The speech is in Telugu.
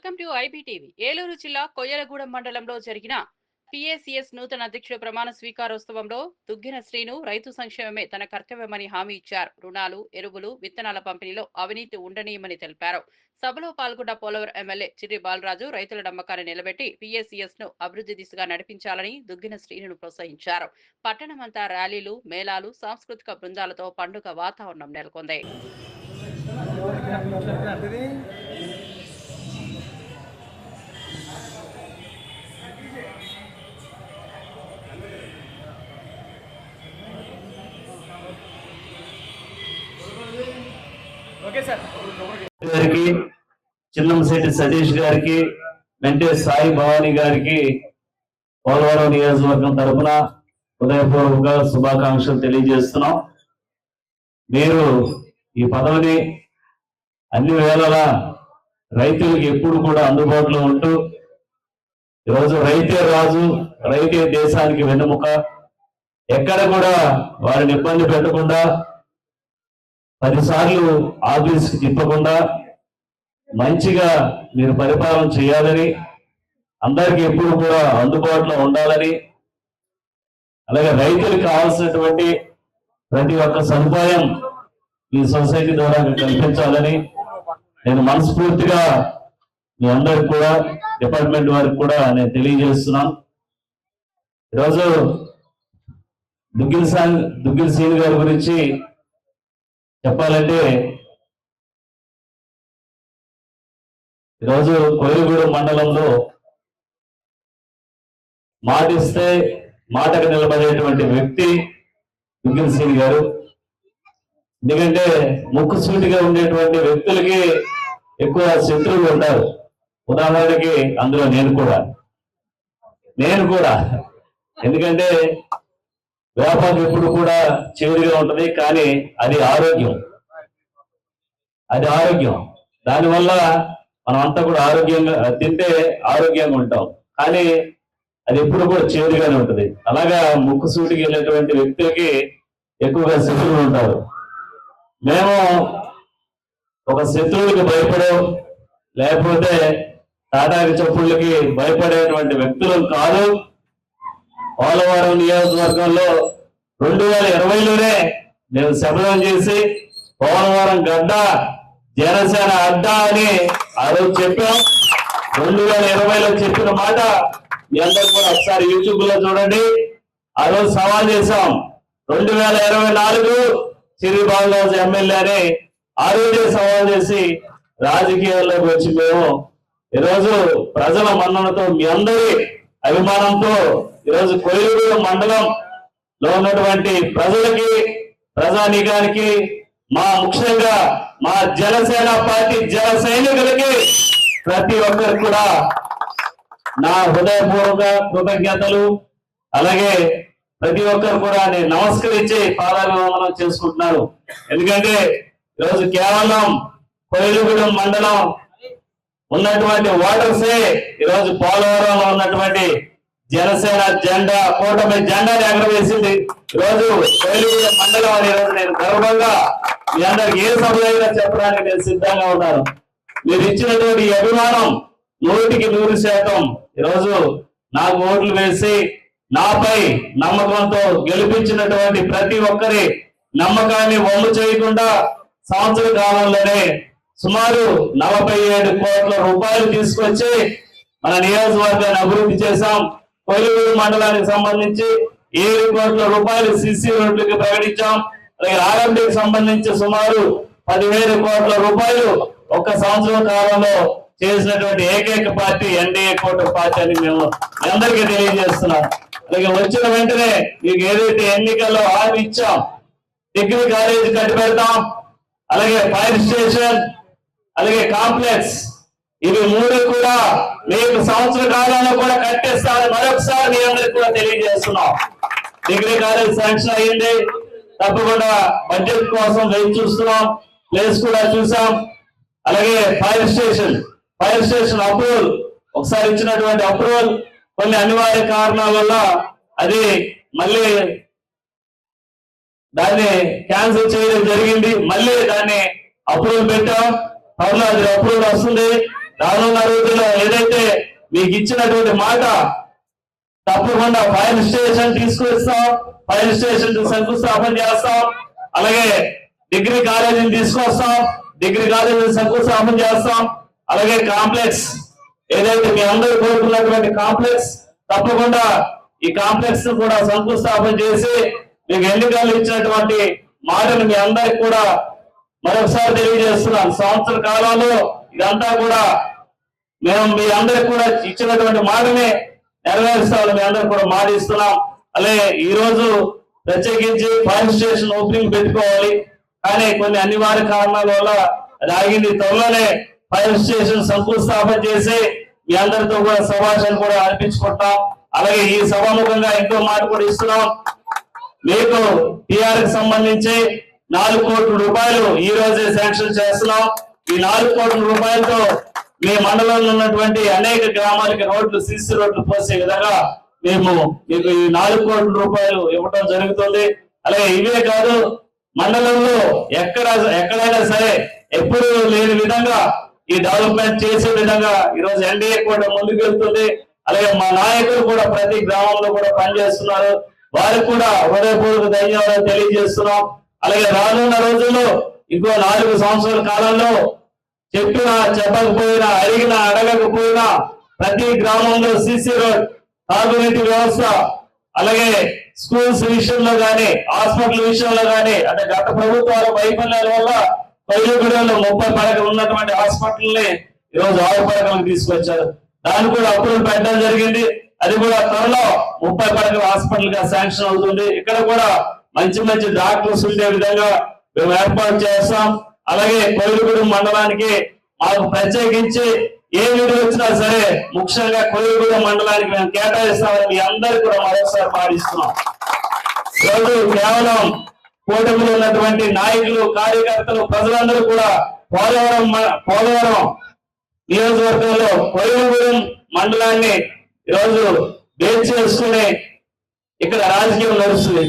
Welcome to IBTV. ఏలూరు జిల్లా కొయ్యలగూడెం మండలంలో జరిగిన పిఏసిఎస్ నూతన అధ్యక్షుడు ప్రమాణ స్వీకారోత్సవంలో దుగ్గిన శ్రీను రైతు సంక్షేమమే తన కర్తవ్యమని హామీ ఇచ్చారు. రుణాలు ఎరువులు విత్తనాల పంపిణీలో అవినీతి ఉండనీయమని తెలిపారు. సభలో పాల్గొన్న పోలవరం ఎమ్మెల్యే చిర్రి బాలరాజు రైతుల నమ్మకాన్ని నిలబెట్టి పిఎస్సిఎస్ను అభివృద్ధి దిశగా నడిపించాలని దుగ్గిన శ్రీను ప్రోత్సహించారు. పట్టణమంతా ర్యాలీలు మేళాలు సాంస్కృతిక బృందాలతో పండుగ వాతావరణం నెలకొంది. గారికి చిన్నంశెట్టి సతీష్ గారికి వెంటే సాయి భవానీ గారికి పోలవరం నియోజకవర్గం తరపున హృదయపూర్వక శుభాకాంక్షలు తెలియజేస్తున్నాం. మీరు ఈ పదవిని అన్ని వేళలా రైతులకు ఎప్పుడు కూడా అందుబాటులో ఉంటూ ఈరోజు రైతే రాజు రైతే దేశానికి వెన్నుముక. ఎక్కడ కూడా వారిని ఇబ్బంది పెట్టకుండా పదిసార్లు ఆఫీస్కి తిప్పకుండా మంచిగా మీరు పరిపాలన చేయాలని అందరికీ ఎప్పుడు కూడా అందుబాటులో ఉండాలని అలాగే రైతులకు కావాల్సినటువంటి ప్రతి ఒక్క సదుపాయం ఈ సొసైటీ ద్వారా కల్పించాలని నేను మనస్ఫూర్తిగా మీ అందరికి కూడా డిపార్ట్మెంట్ వారికి కూడా నేను తెలియజేస్తున్నాను ఈరోజు దుగ్గిల్ సాంగ్ దుగ్గిల్ సీని గారి గురించి చెప్పాలంటే ఈరోజు కోయిలగూడెం మండలంలో మాటిస్తే మాటకు నిలబడేటువంటి వ్యక్తి బిగిన్ సింగ్ గారు. ఎందుకంటే ముక్కు సూటిగా ఉండేటువంటి వ్యక్తులకి ఎక్కువ శత్రువులు ఉంటారు. ఉదాహరణకి అందులో నేను కూడా. నేను కూడా. ఎందుకంటే వ్యాపారం ఎప్పుడు కూడా చివరిగా ఉంటుంది కానీ అది ఆరోగ్యం. అది ఆరోగ్యం. దానివల్ల మనం అంతా కూడా ఆరోగ్యంగా తింటే ఆరోగ్యంగా ఉంటాం. కానీ అది ఎప్పుడు కూడా చివరిగానే ఉంటుంది. అలాగా ముక్కు సూటికి వెళ్ళేటువంటి వ్యక్తులకి ఎక్కువగా శత్రువులు ఉంటారు. మేము ఒక శత్రువులకి భయపడే లేకపోతే తాటాకి చప్పుళ్ళకి భయపడేటువంటి వ్యక్తులు కాదు. పోలవరం నియోజకవర్గంలో రెండు వేల ఇరవైలోనే మేము శపథం చేసి పోలవరం గడ్డ జనసేన అడ్డా అని ఆ రోజు చెప్పాం. రెండు వేల ఇరవైలో చెప్పిన మాట మీ అందరు కూడా ఒకసారి యూట్యూబ్లో చూడండి. ఆ రోజు సవాల్ చేశాం. రెండు వేల ఇరవై నాలుగు చిరి బాలరాజు ఎమ్మెల్యే అని ఆ రోజే సవాల్ చేసి రాజకీయాల్లోకి వచ్చి మేము ఈరోజు ప్రజల మన్ననతో మీ అందరి అభిమానంతో ఈరోజు కొయ్యూరు మండలం లో ఉన్నటువంటి ప్రజలకి ప్రజానీకానికి మా ముఖ్యంగా మా జనసేన పార్టీ జన సైనికులకి ప్రతి ఒక్కరు కూడా నా హృదయపూర్వక కృతజ్ఞతలు. అలాగే ప్రతి ఒక్కరు కూడా నేను నమస్కరించి పాదాభివందనం చేసుకుంటున్నారు. ఎందుకంటే ఈరోజు కేవలం కోయిలగూడెం మండలం ఉన్నటువంటి ఓటర్సే ఈరోజు పోలవరంలో ఉన్నటువంటి జనసేన జెండా కూటమి జెండాని ఎగరవేసింది. రోజు కోయిలగూడెం మండలం అనే రోజు నేను గర్వంగా మీ అందరికి ఏ సమయంగా చెప్పడానికి నేను సిద్ధంగా ఉన్నాను. మీరు ఇచ్చినటువంటి అభిమానం నూటికి నూరు శాతం ఈరోజు నాకు ఓట్లు వేసి నాపై నమ్మకంతో గెలిపించినటువంటి ప్రతి ఒక్కరి నమ్మకాన్ని వమ్ము చేయకుండా సంవత్సర కాలంలోనే సుమారు నలభై ఏడు కోట్ల రూపాయలు తీసుకొచ్చి మన నియోజకవర్గాన్ని అభివృద్ధి చేశాం. కొయ్యూరు మండలానికి సంబంధించి ఏడు కోట్ల రూపాయలు సిసి రోడ్లకు ప్రకటించాం. అలాగే ఆర్ఎండికి సంబంధించి సుమారు పదివేల కోట్ల రూపాయలు ఒక్క సంవత్సరం కాలంలో చేసినటువంటి ఏకైక పార్టీ ఎన్డీఏ కూటమి పార్టీ అని మేము అందరికీ తెలియజేస్తున్నాం. అలాగే వచ్చిన వెంటనే మీకు ఏదైతే ఎన్నికల్లో హామీ ఇచ్చాం డిగ్రీ కాలేజీ కట్టి పెడతాం అలాగే ఫైర్ స్టేషన్ అలాగే కాంప్లెక్స్ ఇవి మూడు కూడా మీకు సంవత్సర కాలంలో కూడా కట్టేస్తామని మరొకసారి మీ అందరికి కూడా తెలియజేస్తున్నాం. డిగ్రీ కాలేజ్ శాంక్షన్ అయ్యింది తప్పకుండా బడ్జెట్ కోసం వెయిట్ చూస్తున్నాం. ప్లేస్ కూడా చూసాం. అలాగే fire station fire station approval ఒకసారి ఇచ్చినటువంటి అప్రూవల్ కొన్ని అనివార్య కారణాల వల్ల అది మళ్ళీ దాన్ని క్యాన్సిల్ చేయడం జరిగింది. మళ్ళీ దాన్ని అప్రూవల్ పెట్టాం. త్వరలో అది అప్రూవల్ వస్తుంది. రానున్న రోజుల్లో ఏదైతే మీకు ఇచ్చినటువంటి మాట తప్పకుండా ఫైర్ స్టేషన్ తీసుకొస్తాం ఫైర్ స్టేషన్ శంకుస్థాపన చేస్తాం అలాగే డిగ్రీ కాలేజీని తీసుకొస్తాం డిగ్రీ కాలేజీని శంకుస్థాపన చేస్తాం అలాగే కాంప్లెక్స్ ఏదైతే మీ అందరూ కోరుకున్నటువంటి కాంప్లెక్స్ తప్పకుండా ఈ కాంప్లెక్స్ కూడా శంకుస్థాపన చేసి మీకు ఎన్నికలు ఇచ్చినటువంటి మాటను మీ అందరికి కూడా మరొకసారి తెలియజేస్తున్నాను. సంవత్సర కాలంలో ఇదంతా కూడా మేము మీ అందరికి కూడా ఇచ్చినటువంటి మాటనే నెరవేరుస్తామని మీ అందరికి కూడా మాట ఇస్తున్నాం. అలాగే ఈ రోజు ప్రత్యేకించి ఫైర్ స్టేషన్ ఓపెనింగ్ పెట్టుకోవాలి. కానీ కొన్ని అనివార్య కారణాల వల్ల రాగింది త్వరలోనే ఫైర్ స్టేషన్ శంకుస్థాపన చేసి మీ అందరితో కూడా శుభాషణ కూడా అనిపించుకుంటాం అలాగే ఈ సభాముఖంగా ఇంకో మాట కూడా ఇస్తున్నాం. మీకు టీఆర్ సంబంధించి నాలుగు కోట్ల రూపాయలు ఈ రోజే శాంక్షన్ చేస్తున్నాం. ఈ నాలుగు కోట్ల రూపాయలతో మీ మండలంలో ఉన్నటువంటి అనేక గ్రామాలకి రోడ్లు సిసి రోడ్లు పోసే విధంగా మేము మీకు ఈ నాలుగు కోట్ల రూపాయలు ఇవ్వడం జరుగుతుంది. అలాగే ఇవే కాదు మండలంలో ఎక్కడ ఎక్కడైనా సరే ఎప్పుడు లేని విధంగా ఈ డెవలప్మెంట్ చేసే విధంగా ఈ రోజు ఎన్డీఏ కూడా ముందుకు వెళ్తుంది అలాగే మా నాయకులు కూడా ప్రతి గ్రామంలో కూడా పనిచేస్తున్నారు. వారికి కూడా హృదయపూర్వక ధన్యవాదాలు తెలియజేస్తున్నాం. అలాగే రానున్న రోజుల్లో ఇంకో నాలుగు సంవత్సరాల కాలంలో చెప్పినా చెప్పకపోయినా అడిగినా అడగకపోయినా ప్రతి గ్రామంలో సిసి రోడ్ తాగునీటి వ్యవస్థ అలాగే స్కూల్స్ విషయంలో కానీ హాస్పిటల్ విషయంలో కానీ అంటే గత ప్రభుత్వాల వైఫల్యాల వల్ల పైలుగూడెంలో ముప్పై పడకలు ఉన్నటువంటి హాస్పిటల్ని ఈరోజు ఆరు పడకలకు తీసుకొచ్చారు. దాన్ని కూడా అప్రూవల్ పెట్టడం జరిగింది. అది కూడా త్వరలో ముప్పై పడకల హాస్పిటల్గా శాంక్షన్ అవుతుంది. ఇక్కడ కూడా మంచి మంచి డాక్టర్స్ ఉండే విధంగా మేము ఏర్పాటు చేస్తాం. అలాగే కోయిలగూడెం మండలానికి మాకు ప్రత్యేకించి ఏ నిధులు వచ్చినా సరే ముఖ్యంగా కోయిలగూడెం మండలానికి మేము కేటాయిస్తామని మీ అందరికీ కూడా మరోసారి భావిస్తున్నాం ఈరోజు కేవలం కూటమిలో ఉన్నటువంటి నాయకులు కార్యకర్తలు ప్రజలందరూ కూడా పోలవరం పోలవరం నియోజకవర్గంలో కోయిలగూడెం మండలాన్ని ఈరోజు బేస్ చేసుకుని ఇక్కడ రాజకీయం నడుస్తుంది.